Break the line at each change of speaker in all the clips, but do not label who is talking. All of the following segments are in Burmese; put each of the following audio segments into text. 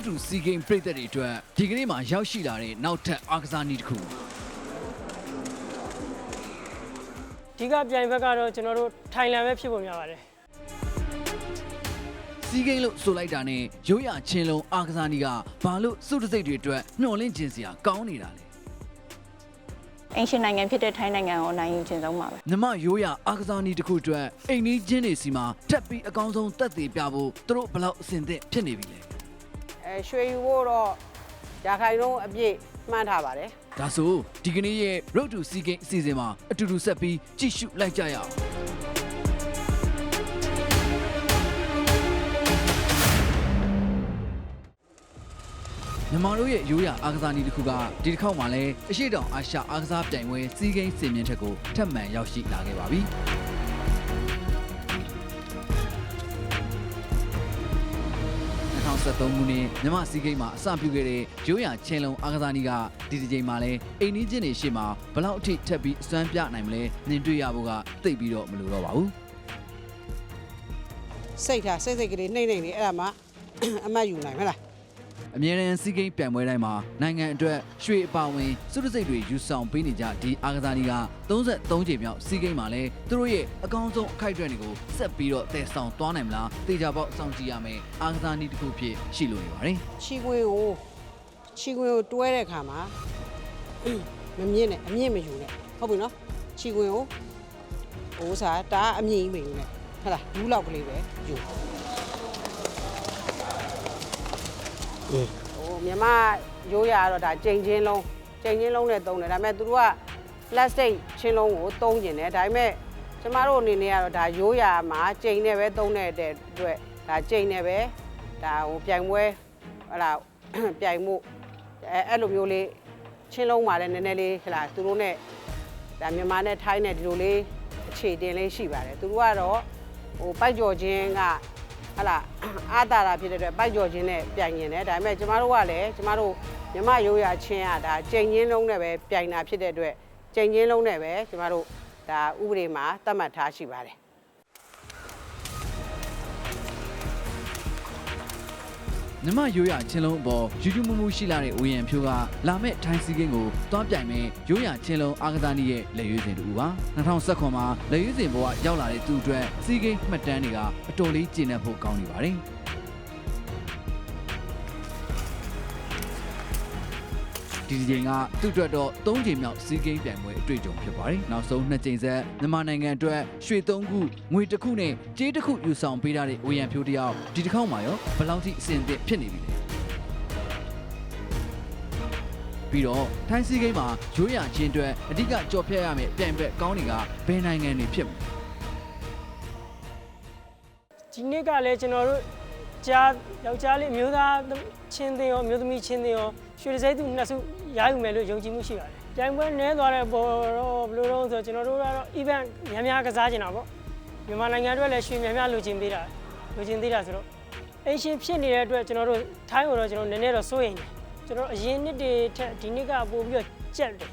Road to Sea Game ပြည်သက်တွေအတွက်ဒီကနေ့မှာရောက်ရှိလာတဲ့နောက်ထပ်အားကစားနည်းတစ်ခု
ဒီကပြိုင်ဘက်ကတော့ကျွန်တော်တို့ထိုင်လန်ပဲဖြစ်ဖို့များပါတယ်
Sea Game လို့ဆိုလိုက်တာနဲ့ရိုးရချင်းလုံးအားကစားနည်းကဘာလို့စုတစိတ်တွေအတွက်မျှော်လင့်ခြင်းစရာကောင်းနေတာလဲ
အင်ရှင်နိုင်ငံဖြစ်တဲ့ထိုင်းနိုင်ငံကိုနိုင်ယူခြင်းဆုံးပါပဲ
မြမရိုးရအားကစားနည်းတစ်ခုအတွက်အိမ်နီးချင်းတွေစီမှာထပ်ပြီးအကောင်းဆုံးတက်သေးပြဖို့သူတို့ဘယ်လောက်အဆင်သင့်ဖြစ်နေပြီလဲ
အဲရွှေယူဖို့တော့ရာခိုင်နှုန်းအပြည့်မှန်းထားပါတယ်
ဒါဆိုဒီကနေ့ရဲ့ Road to Sea Game အစီအစဉ်မှာအတူတူဆက်ပြီးကြည့်ရှုလိုက်ကြရအောင်မြန်မာတို့ရဲ့ရိုးရာအားကစားနည်းတစ်ခုကဒီတစ်ခေါက်မှာလဲအရှိတောင်အာရှအားကစားပြိုင်ပွဲစီးကိန်းစင်မြင့်ထက်ကိုထပ်မံရောက်ရှိလာခဲ့ပါပြီ။ 2013ခုနှစ်မြန်မာစီးကိန်းမှာအစပြုခဲ့တဲ့ရိုးရာချင်းလုံးအားကစားနည်းကဒီဒီချိန်မှာလဲအိမ်နီးချင်းတွေရှေ့မှာဘယ်လောက်အထိထပ်ပြီးအစွမ်းပြနိုင်မလဲမြင်တွေ့ရဖို့ကသိပ်ပြီးတော့မလိုတော့ပါဘူး
စိတ်ထားစိတ်စိတ်ကလေးနှိမ့်နှိမ့်လေးအဲ့ဒါမှအမှတ်ယူနိုင်မလား
အမြဲတမ်းစီးကိန်းပြိုင်ပွဲတိုင်းမှာနိုင်ငံအတွက်ရွှေအပါဝင်စုတစိတ်တွေယူဆောင်ပေးနေကြဒီအားကစားနည်းက33ချိန်မြောက်စီးကိန်းမှာလဲသူတို့ရဲ့အကောင်းဆုံးအခိုက်အတန့်တွေကိုဆက်ပြီးတော့တည်ဆောင်သွားနိုင်မလားတေချာပေါက်စောင့်ကြည့်ရမယ်အားကစားနည်းတစ်ခုဖြစ်ရှိလို့နေပါတယ်
ချီခွေကိုချီခွေကိုတွဲတဲ့ခါမှာမမြင့်နဲ့အမြင့်မယူနဲ့ဟုတ်ပြီနော်ချီခွေကိုဟိုစားဒါကအမြင့်ကြီးမယူနဲ့ဟုတ်လားဘူးလောက်ကလေးပဲယူ ဟိုမြမရိုးရတော့ဒါကြိမ်ချင်းလုံးကြိမ်ချင်းလုံးနဲ့သုံးတယ်ဒါပေမဲ့သူတို့က plastic ချင်းလုံးကိုသုံးကျင်တယ်ဒါပေမဲ့ကျမတို့အနေနဲ့ကတော့ဒါရိုးရမှာကြိမ်နဲ့ပဲသုံးတဲ့အတွက်ဒါကြိမ်နဲ့ပဲဒါဟိုပြိုင်ပွဲဟလာပြိုင်မှုအဲအဲ့လိုမျိုးလေးချင်းလုံးမှာလည်းနည်းနည်းလေးဟလာသူတို့နဲ့ဒါမြန်မာနဲ့ထိုင်းနဲ့ဒီလိုလေးအခြေတင်လေးရှိပါတယ်သူတို့ကတော့ဟိုပိုက်ကြော်ချင်းက ဟလာအာတာတာဖြစ်တဲ့အတွက်ပိုက်ကြော်ချင်းနဲ့ပြိုင်နေတယ်ဒါပေမဲ့ကျမတို့ကလည်းကျမတို့မြမရိုးရာချင်းကဒါကြိမ်ချင်းလုံးနဲ့ပဲပြိုင်တာဖြစ်တဲ့အတွက်ကြိမ်ချင်းလုံးနဲ့ပဲကျမတို့ဒါဥပဒေမှာသတ်မှတ်ထားရှိပါတယ်
မြမရိုးရချင်းလုံးအပေါ်ယူယူမူမူရှိလာတဲ့ဝေယံဖြိုးကလာမဲ့ထိုင်းစီးကိန်းကိုတွားပြိုင်မဲ့ရိုးရချင်းလုံးအားကစားနည်းရဲ့လက်ရွေးစင်တူပါ2019မှာလက်ရွေးစင်ဘဝရောက်လာတဲ့သူအတွက်စီးကိန်းမှတ်တမ်းတွေကအတော်လေးကျဉ်းတဲ့ဖို့ကောင်းနေပါတယ် ဒီဒီချိန်ကသူ့အတွက်တော့၃ချိန်မြောက်စီးကိန်းပြိုင်ပွဲအတွေ့အကြုံဖြစ်ပါတယ်။နောက်ဆုံးနှစ်ချိန်ဆက်မြန်မာနိုင်ငံအတွက်ရွှေ၃ခုငွေတစ်ခုနဲ့ကြေးတစ်ခုယူဆောင်ပေးထားတဲ့ဝေယံဖြိုးတစ်ယောက်ဒီတစ်ခေါက်မှာရောဘယ်လောက်ထိအဆင်သင့်ဖြစ်နေပြီလဲ။ပြီးတော့ထိုင်းစီးကိန်းမှာရိုးရာချင်းအတွက်အဓိကကြော်ဖြတ်ရမယ့်ပြိုင်ဘက်ကောင်းတွေကဘယ်နိုင်ငံတွေဖြစ်မလဲ
ဒီနေ့ကလည်းကျွန်တော်တို့ကြား ယောက်ျားလေးအမျိုးသားချင်းသင်းရောအမျိုးသမီးချင်းသင်းရောရွှေတစိမ့်သူနှစ်စုရယူမယ်လို့ယုံကြည်မှုရှိပါတယ်ပြိုင်ပွဲနည်းသွားတဲ့ပေါ်တော့ဘယ်လိုတော့ဆိုတော့ကျွန်တော်တို့ကတော့ event များများကစားချင်တာပေါ့မြန်မာနိုင်ငံအတွက်လည်းရွှေများများလိုချင်ပေးတာလိုချင်သေးတာဆိုတော့အရှင်ဖြစ်နေတဲ့အတွက်ကျွန်တော်တို့ထိုင်းကိုတော့ကျွန်တော်နည်းနည်းတော့စိုးရိမ်တယ်ကျွန်တော်အရင်နှစ်တွေထက်ဒီနှစ်ကပို့ပြီးတော့ကြက်တယ်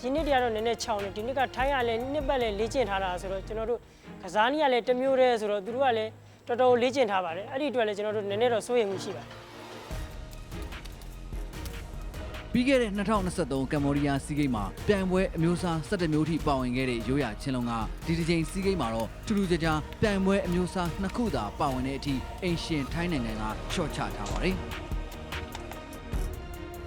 ဒီနှစ်တွေကတော့နည်းနည်းချောင်းတယ်ဒီနှစ်ကထိုင်းကလည်းနှစ်ပတ်လည်းလေ့ကျင့်ထားတာဆိုတော့ကျွန်တော်တို့ကစားနည်းကလည်းတစ်မျိုးတည်းဆိုတော့သူတို့ကလည်း တော်တော်လေ့ကျင့်ထားပါတယ်အဲ့ဒီအတွက်လည်းကျွန်တော်တို့နည်းနည်းတော့စိုးရိမ်မှုရှိပါတယ်
ပြီးခဲ့တဲ့2023ကမ္ဘောဒီးယားစီးကိန်းမှာပြိုင်ပွဲအမျိုးအစား17မျိုးထိပါဝင်ခဲ့တဲ့ရိုးရာချင်းလုံးကဒီတစ်ချိန်စီးကိန်းမှာတော့ထူးထူးခြားခြားပြိုင်ပွဲအမျိုးအစားနှစ်ခုသာပါဝင်တဲ့အထိအင်ရှင်ထိုင်းနိုင်ငံကရှော့ချထားပါတယ်။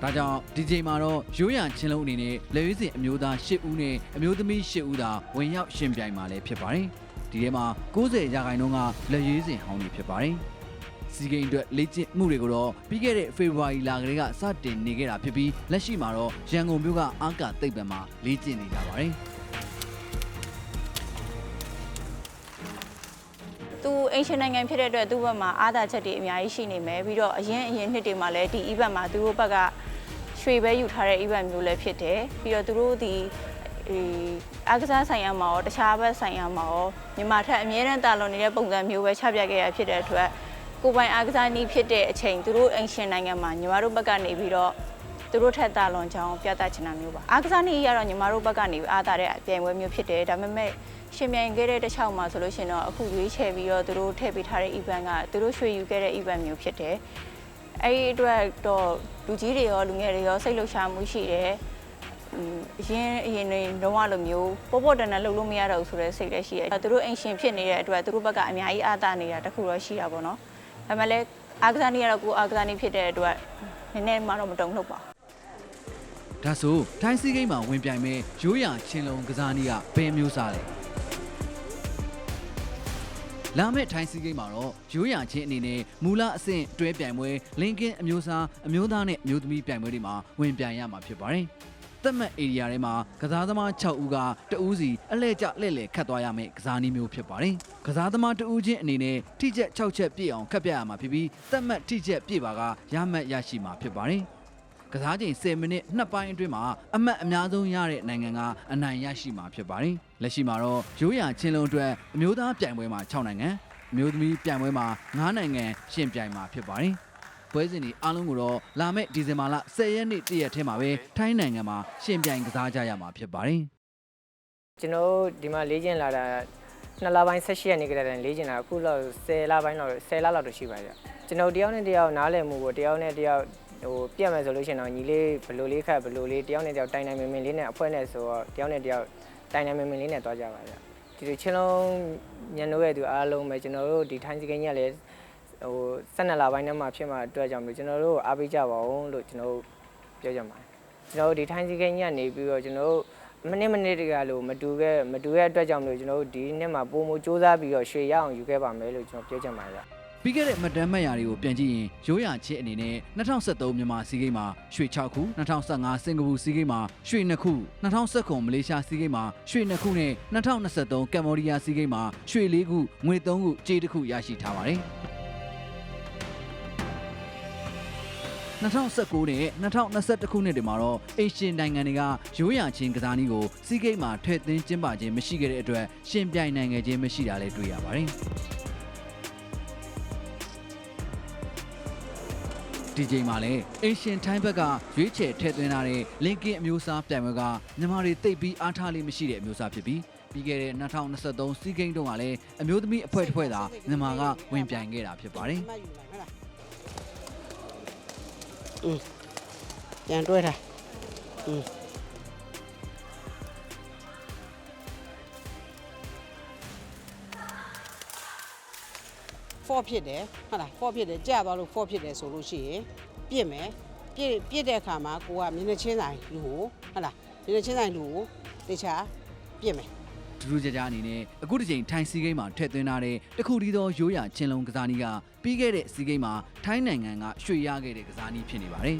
ဒါကြောင့်ဒီချိန်မှာတော့ရိုးရာချင်းလုံးအနေနဲ့လက်ရွေးစင်အမျိုးသား10ဦးနဲ့အမျိုးသမီး10ဦးသာဝင်ရောက်ရှင်ပြိုင်မှာလည်းဖြစ်ပါတယ်။ ဒီထဲမှာ90ရာခိုင်နှုန်းကလက်ရွေးစင်ဟောင်းတွေဖြစ်ပါတယ်။စီဂိမ်းအတွက်လေ့ကျင့်မှုတွေကိုတော့ပြီးခဲ့တဲ့ဖေဖော်ဝါရီလကလေးကစတင်နေခဲ့တာဖြစ်ပြီးလက်ရှိမှာတော့ရန်ကုန်မြို့ကအာကာသိပ္ပံမှာလေ့ကျင့်နေကြပါတယ်
သူအင်ရှင်နိုင်ငံဖြစ်တဲ့အတွက်သူ့ဘက်မှာအားသာချက်တွေအများကြီးရှိနေမယ်ပြီးတော့အရင်အရင်နှစ်တွေမှာလည်းဒီ event မှာသူတို့ဘက်ကရွှေပဲယူထားတဲ့ event မျိုးလည်းဖြစ်တယ်ပြီးတော့သူတို့ဒီ အဲအားကစားဆိုင်ရာမှာရောတခြားဘက်ဆိုင်ရာမှာရောမြန်မာထက်အများရန်တာလွန်နေတဲ့ပုံစံမျိုးပဲချပြခဲ့ရဖြစ်တဲ့အတွက်ကိုယ်ပိုင်အားကစားနည်းဖြစ်တဲ့အချိန်သူတို့အင်ရှင်နိုင်ငံမှာညီမတို့ဘက်ကနေပြီးတော့သူတို့ထက်တာလွန်ကြောင်းပြသချင်တာမျိုးပါအားကစားနည်းရတော့ညီမတို့ဘက်ကနေအားတာတဲ့အပြိုင်ပွဲမျိုးဖြစ်တယ်ဒါပေမဲ့ရှင်ပြိုင်ခဲ့တဲ့တစ်ချောင်းမှာဆိုလို့ရှိရင်တော့အခုရွေးချယ်ပြီးတော့သူတို့ထည့်ပေးထားတဲ့ event ကသူတို့ရွှေယူခဲ့တဲ့ event မျိုးဖြစ်တယ်အဲ့ဒီအတွက်တော့လူကြီးတွေရောလူငယ်တွေရောစိတ်လှုပ်ရှားမှုရှိတယ်อืม အရင်အရင်တွေလုံးဝလိုမျိုးပေါ်ပေါ်တန်တန်လှုပ်လို့မရတော့ဘူးဆိုတဲ့စိတ်လည်းရှိတယ်သူတို့အိမ်ရှင်ဖြစ်နေတဲ့အတွက်သူတို့ဘက်ကအများကြီးအားတာနေတာတခုတော့ရှိတာပေါ့နော်ဒါပေမဲ့လည်းအာကစားနေရတော့ကိုအာကစားနေဖြစ်တဲ့အတွက်နည်းနည်းမှတော့မတုံ့လှုပ်ပါဘူး
ဒါဆိုထိုင်းစီးကိမ်းမှာဝင်ပြိုင်မဲ့ရိုးရာချင်းလုံးကစားနည်းကဘယ်မျိုးစားလဲလာမယ့်ထိုင်းစီးကိမ်းမှာတော့ရိုးရာချင်းအနေနဲ့မူလအဆင့်တွဲပြိုင်ပွဲလင်ကင်းအမျိုးသားအမျိုးသားနဲ့အမျိုးသမီးပြိုင်ပွဲတွေမှာဝင်ပြိုင်ရမှာဖြစ်ပါတယ်။ သက်မှတ်ဧရိယာထဲမှာကစားသမား6ဦးကတဦးစီအလှည့်ကျလှည့်လည်ခတ်သွားရမယ့်ကစားနည်းမျိုးဖြစ်ပါတယ်။ကစားသမားတဦးချင်းအနေနဲ့ထိချက်6ချက်ပြည့်အောင်ခတ်ပြရမှာဖြစ်ပြီးသက်မှတ်ထိချက်ပြည့်ပါကရမှတ်ရရှိမှာဖြစ်ပါတယ်။ကစားချိန်10မိနစ်နှစ်ပိုင်းအတွင်းမှာအမှတ်အများဆုံးရတဲ့နိုင်ငံကအနိုင်ရရှိမှာဖြစ်ပါတယ်။လက်ရှိမှာတော့ရိုးရာချင်းလုံးအတွက်အမျိုးသားပြိုင်ပွဲမှာ6နိုင်ငံအမျိုးသမီးပြိုင်ပွဲမှာ9နိုင်ငံရှင်ပြိုင်မှာဖြစ်ပါတယ်။ ပွဲစဉ်ဒီအားလုံးကိုတော့လာမယ့်ဒီဇင်ဘာလ10ရက်နေ့တည့်ရက်ထဲမှာပဲထိုင်းနိုင်ငံမှာရှင်ပြိုင်ကစားကြရမှာဖြစ်ပါတယ်။
ကျွန်တော်တို့ဒီမှာလေးကျင်လာတာနှစ်လပိုင်း18ရက်နေ့ကတည်းကလေးကျင်လာအခုလောက်10လပိုင်းလောက်10လလောက်တော့ရှိပါကြကျွန်တော်တယောက်နဲ့တယောက်နားလည်မှုကိုတယောက်နဲ့တယောက်ဟိုပြတ်မယ်ဆိုလို့ရှိရင်တော့ညီလေးဘယ်လိုလေးခတ်ဘယ်လိုလေးတယောက်နဲ့တယောက်တိုင်တိုင်မင်မင်လေးနဲ့အဖွဲနဲ့ဆိုတော့တယောက်နဲ့တယောက်တိုင်တိုင်မင်မင်လေးနဲ့တွားကြပါကြဒီလိုချင်းလုံးညံလို့ရဲ့သူအားလုံးပဲကျွန်တော်တို့ဒီထိုင်းစကင်းကြီးကလည်း ဟို12လပိုင်းထဲမှာဖြစ်မှာအတွက်ကြောင့်မလို့ကျွန်တော်တို့အားပေးကြပါအောင်လို့ကျွန်တော်တို့ပြောကြပါတယ်ကျွန်တော်တို့ဒီထိုင်းစီကိန်းကြီးကနေပြီးတော့ကျွန်တော်တို့မနစ်မနစ်တကလို့မတူခဲ့မတူရဲ့အတွက်ကြောင့်မလို့ကျွန်တော်တို့ဒီနှစ်မှာပုံမစူးစမ်းပြီးတော့ရွှေရအောင်ယူခဲ့ပါမယ်လို့ကျွန်တော်ပြောချင်ပါတယ်ဗျ
ပြီးခဲ့တဲ့မှတ်တမ်းမှတ်ရာတွေကိုပြန်ကြည့်ရင်ရိုးရာချင်းအနေနဲ့2023မြန်မာစီးကိမ်းမှာရွှေ6ခု2015စင်ကာပူစီးကိမ်းမှာရွှေ2ခု2019မလေးရှားစီးကိမ်းမှာရွှေ2ခုနဲ့2023ကမ္ဘောဒီးယားစီးကိမ်းမှာရွှေ4ခုငွေ3ခုကြေး1ခုရရှိထားပါတယ် 2019နဲ့2021ခုနှစ်တွေမှာတော့အေရှင်နိုင်ငံတွေကရိုးရာချင်းကစားနည်းကိုစီးကိမ်းမှာထည့်သွင်းကျင်းပခြင်းမရှိခဲ့တဲ့အတွက်ရှင်ပြိုင်နိုင်ခဲ့ခြင်းမရှိတာလည်းတွေ့ရပါတယ်။ဒီချိန်မှာလည်းအင်ရှင်ထိုင်းဘက်ကရွေးချယ်ထည့်သွင်းထားတဲ့ LinkedIn အမျိုးအစားပြိုင်ပွဲကမြန်မာတွေတိတ်ပြီးအားထားလေးမရှိတဲ့အမျိုးအစားဖြစ်ပြီးပြီးခဲ့တဲ့2023စီးကိန်းတုန်းကလည်းအမျိုးသမီးအဖွဲ့တစ်ဖွဲ့သာမြန်မာကဝင်ပြိုင်ခဲ့တာဖြစ်ပါတယ်
မှတ်ယူလိုက်ဟုတ်လား อืมပြန်တွဲတာอืมဖော့ဖြစ်တယ်ဟုတ်လားဖော့ဖြစ်တယ်ကြာသွားလို့ဖော့ဖြစ်တယ်ဆိုလို့ရှိရင်ပြစ်မယ်ပြစ်ပြစ်တဲ့အခါမှာကိုကမျက်နှာချင်းဆိုင်လူကိုဟုတ်လားမျက်နှာချင်းဆိုင်လူကိုတေချာပြစ်မယ်
ဒူးဒူးကြကြအနေနဲ့အခုတစ်ချိန်ထိုင်းစီးကိန်းမှာထည့်သွင်းထားတဲ့တစ်ခုတည်းသောရိုးရာချင်းလုံးကစားနည်းကပြီးခဲ့တဲ့စီးကိန်းမှာထိုင်းနိုင်ငံကရွှေရခဲ့တဲ့ကစားနည်းဖြစ်နေပါတယ်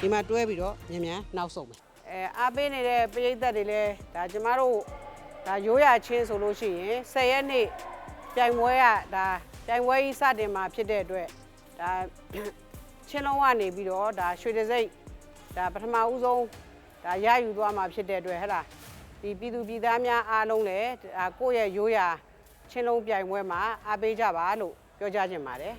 ဒီမှာတွဲပြီးတော့မြန်မြန်နောက်ဆုံးမယ်အဲအားပေးနေတဲ့ပရိသတ်တွေလည်းဒါကျမတို့ဒါရိုးရာချင်းဆိုလို့ရှိရင်10ရက်နေ့ပြိုင်ပွဲကဒါပြိုင်ပွဲကြီးစတင်မှာဖြစ်တဲ့အတွက်ဒါချင်းလုံးကနေပြီးတော့ဒါရွှေတစိမ့်ဒါပထမဦးဆုံး ဒါရယူသွားမှာဖြစ်တဲ့အတွက်ဟဲ့လားဒီပြည်သူပြည်သားများအားလုံးလည်းဒါကိုယ့်ရဲ့ရိုးရာချင်းလုံးပြိုင်ပွဲမှာအားပေးကြပါလို့ပြောကြားချင်ပါတယ်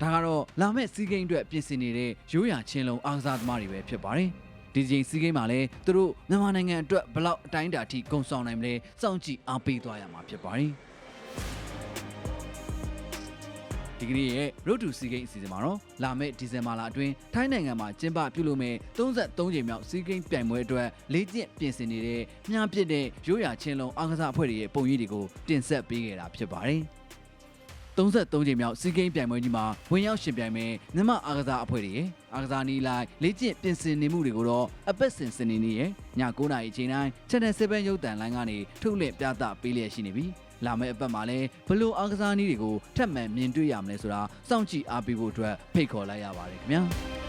ဒါကတော့လာမယ့်စီးကိန်းအတွက်ပြင်ဆင်နေတဲ့ရိုးရာချင်းလုံးအားကစားသမားတွေပဲဖြစ်ပါတယ်ဒီချိန်စီးကိန်းမှာလည်းသူတို့မြန်မာနိုင်ငံအတွက်ဘယ်လောက်အတိုင်းအတာထိဂုဏ်ဆောင်နိုင်မလဲစောင့်ကြည့်အားပေးသွားရမှာဖြစ်ပါတယ် ဒီကနေ့ရဲ့ Road to Sea Games အစီအစဉ်မှာတော့လာမယ့်ဒီဇင်ဘာလအတွင်းထိုင်းနိုင်ငံမှာကျင်းပပြုလုပ်မဲ့33ကြိမ်မြောက် Sea Games ပြိုင်ပွဲအတွက်လေ့ကျင့်ပြင်ဆင်နေတဲ့မြားပစ်တဲ့ရိုးရာချင်းလုံးအားကစားအဖွဲ့တွေရဲ့ပုံရိပ်တွေကိုတင်ဆက်ပေးခဲ့တာဖြစ်ပါတယ်33ချိန်မြောက်စီးကိန်းပြိုင်ပွဲကြီးမှာဝင်ရောက်ရှင်ပြိုင်မဲ့မြန်မာအားကစားအဖွဲ့တွေရဲ့အားကစားနည်းလိုက်လေ့ကျင့်ပြင်ဆင်နေမှုတွေကိုတော့အပတ်စဉ်စနေနေ့ရဲ့ည9:00နာရီအချိန်တိုင်း Channel 7ရုပ်သံလိုင်းကနေထုတ်လွှင့်ပြသပေးလျက်ရှိနေပြီး လာမယ့်အပတ်မှာလည်းဘလို့အားကစားနည်းတွေကိုထပ်မံမြင်တွေ့ရမလဲဆိုတာစောင့်ကြည့်အားပေးဖို့အတွက်ဖိတ်ခေါ်လိုက်ရပါတယ်ခင်ဗျာ